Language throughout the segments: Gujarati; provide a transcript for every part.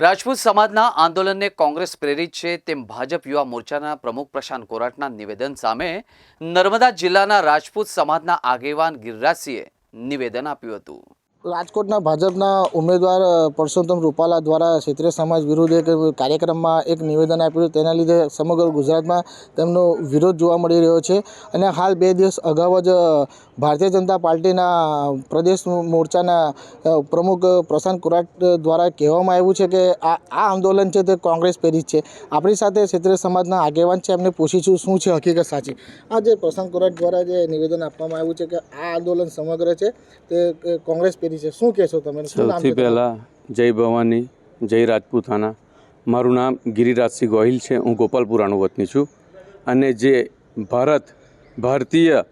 રાજપૂત સમાજના આંદોલનને કોંગ્રેસ પ્રેરિત છે તેમ ભાજપ યુવા મોરચાના પ્રમુખ પ્રશાંત કોરાટના નિવેદન સામે નર્મદા જિલ્લાના રાજપૂત સમાજના આગેવાન ગિરિરાજસિંહે નિવેદન આપ્યું હતું. રાજકોટના ભાજપના ઉમેદવાર પરસોત્તમ રૂપાલા દ્વારા ક્ષેત્રીય સમાજ વિરુદ્ધ એક કાર્યક્રમમાં એક નિવેદન આપ્યું તેના લીધે સમગ્ર ગુજરાતમાં તેમનો વિરોધ જોવા મળી રહ્યો છે. અને હાલ બે દિવસ અગાઉ જ ભારતીય જનતા પાર્ટીના પ્રદેશ મોરચાના પ્રમુખ પ્રશાંત કુરાટ દ્વારા કહેવામાં આવ્યું છે કે આ આ આંદોલન છે તે કોંગ્રેસ પ્રેરિત છે. આપણી સાથે ક્ષેત્રીય સમાજના આગેવાન છે. એમને પૂછીશું શું છે હકીકત સાચી. આ જે પ્રશાંત કુરાટ દ્વારા જે નિવેદન આપવામાં આવ્યું છે કે આ આંદોલન સમગ્ર છે તે કોંગ્રેસ પ્રેરિત છે? શું કહેશો તમે સૌથી પહેલાં જય ભવાની જય રાજપૂતાના. મારું નામ ગિરિરાજસિંહ ગોહિલ છે. હું ગોપાલપુરાનો વતની છું. અને જે ભારત ભારતીય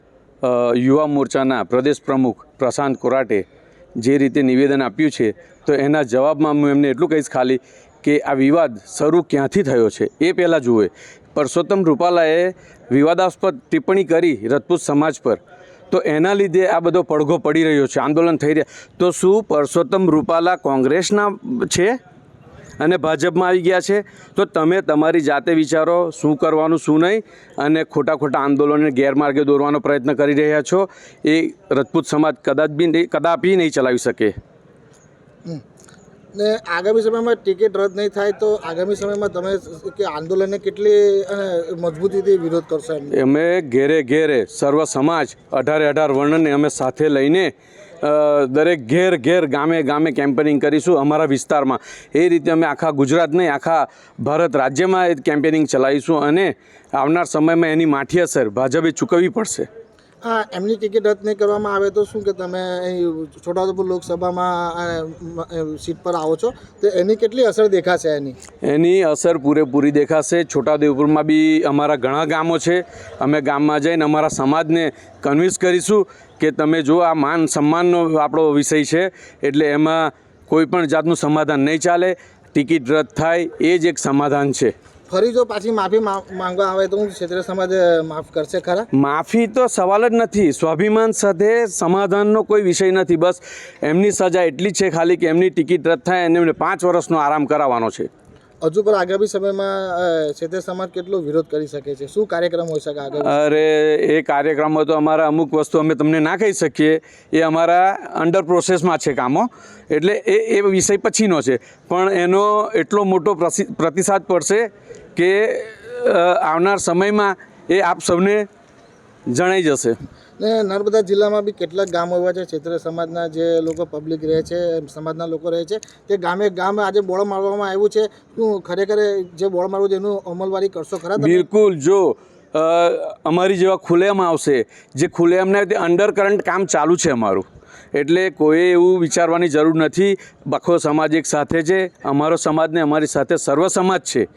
યુવા મોરચાના પ્રદેશ પ્રમુખ પ્રશાંત કોરાટે જે રીતે નિવેદન આપ્યું છે તો એના જવાબમાં હું એમને એટલું કહીશ ખાલી કે આ વિવાદ શરૂ ક્યાંથી થયો છે એ પહેલાં જુએ. પરસોત્તમ રૂપાલાએ વિવાદાસ્પદ ટિપ્પણી કરી રજપૂત સમાજ પર. તો એના લીધે આ બધો પડઘો પડી રહ્યો છે, આંદોલન થઈ રહ્યા. તો શું પરસોત્તમ રૂપાલા કોંગ્રેસના છે? અને ભાજપમાં આવી ગયા છે? તો તમે તમારી જાતે વિચારો શું કરવાનું, શું નહીં, અને ખોટા ખોટા આંદોલનને ગેરમાર્ગે દોરવાનો પ્રયત્ન કરી રહ્યા છો. એ રજપૂત સમાજ કદાચ બી કદાપી નહીં ચલાવી શકે. ને આગામી સમયમાં ટિકિટ રદ નહીં થાય તો આગામી સમયમાં તમે કે આંદોલનને કેટલી મજબૂતીથી વિરોધ કરશો અમે ઘેરે ઘેરે સર્વ સમાજ, અઢારે અઢાર વર્ણનને અમે સાથે લઈને દરેક ઘેર ઘેર ગામે ગામે કેમ્પેનિંગ કરીશું અમારા વિસ્તારમાં. એ રીતે અમે આખા ગુજરાત નહીં આખા ભારત રાજ્યમાં એ કેમ્પેનિંગ ચલાવીશું અને આવનાર સમયમાં એની માઠી અસર ભાજપે ચૂકવવી પડશે. હા, એમની ટિકિટ રદ નહીં કરવામાં આવે તો શું કે તમે છોટાઉદેપુર લોકસભામાં સીટ પર આવો છો? તો એની કેટલી અસર દેખાશે એની? એની અસર પૂરેપૂરી દેખાશે. છોટાઉદેપુરમાં બી અમારા ઘણા ગામો છે. અમે ગામમાં જઈને અમારા સમાજને કન્વિન્સ કરીશું કે તમે જો આ માન સન્માનનો આપણો વિષય છે, એટલે એમાં કોઈ પણ જાતનું સમાધાન નહીં ચાલે. ટિકિટ રદ થાય એ જ એક સમાધાન છે. ફરી જો પાછી માફી માંગવા આવે તો હું ક્ષેત્ર સમાજ માફ કરશે ખરા? માફી તો સવાલ જ નથી. સ્વાભિમાન સાથે સમાધાનનો કોઈ વિષય નથી. બસ એમની સજા એટલી છે ખાલી કે એમની ટિકિટ રદ થાય અને એમને પાંચ વર્ષનો આરામ કરાવવાનો છે. હજુ પણ આગામી સમયમાં ક્ષેત્રીય સમાજ કેટલો વિરોધ કરી શકે છે? શું કાર્યક્રમ હોઈ શકે આગળ અરે, એ કાર્યક્રમમાં તો અમારા અમુક વસ્તુ અમે તમને ના કહી શકીએ. એ અમારા અંડર પ્રોસેસમાં છે કામો એટલે એ એ વિષય પછીનો છે. પણ એનો એટલો મોટો પ્રતિસાદ પડશે કે આવનાર સમયમાં એ આપ સૌને જણાઈ જશે. ને નર્મદા જિલ્લામાં બી કેટલાક ગામો એવા છે, ક્ષેત્ર સમાજના જે લોકો પબ્લિક રહે છે, સમાજના લોકો રહે છે તે ગામે ગામ આજે બોળ મારવામાં આવ્યું છે. શું ખરેખર જે બોળ મારવું છે એનું અમલવારી કરશો ખરા બિલકુલ, જો અમારી જેવા ખુલ્લેમાં આવશે, જે ખુલ્લેમને અંડર કરંટ કામ ચાલુ છે અમારું. એટલે કોઈ એવું વિચારવાની જરૂર નથી. બખો સમાજ એક સાથે છે, અમારો સમાજને અમારી સાથે સર્વ સમાજ છે.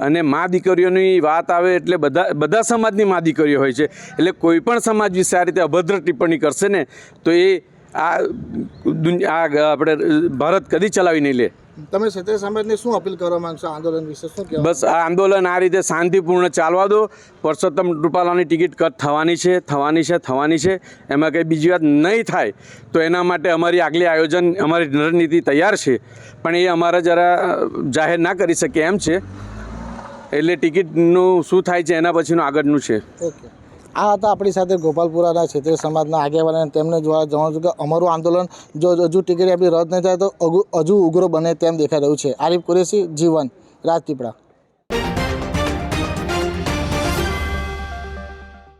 અને મા દીકરીઓની વાત આવે એટલે બધા બધા સમાજની મા દીકરીઓ હોય છે. એટલે કોઈ પણ સમાજ વિશે આ રીતે અભદ્ર ટિપ્પણી કરશે ને, તો એ આ આપણે ભારત કદી ચલાવી નહીં લે. તમે ક્ષેત્રીય સમાજને શું અપીલ કરવા માંગશો આંદોલન વિશે? શું કહેવા બસ આ આંદોલન આ રીતે શાંતિપૂર્ણ ચાલવા દો. પરસોત્તમ રૂપાલાની ટિકિટ કટ થવાની છે થવાની છે થવાની છે. એમાં કંઈ બીજી વાત નહીં થાય તો એના માટે અમારી આગલી આયોજન અમારી રણનીતિ તૈયાર છે. પણ એ અમારે જરા જાહેર ના કરી શકીએ એમ છે. એટલે ટિકિટનું શું થાય છે એના પછીનું આગળનું છે. ઓકે. આ હતા આપણી સાથે ગોપાલપુરાના ક્ષેત્રીય સમાજના આગેવાન તેમને જોવા જણાવ્યું છું કે અમારું આંદોલન જો હજુ ટિકિટ આપણી રદ નહીં થાય તો હજુ ઉગ્ર બને તેમ દેખાઈ રહ્યું છે. આરિફ કુરેશી, જીવન, રાજપીપળા.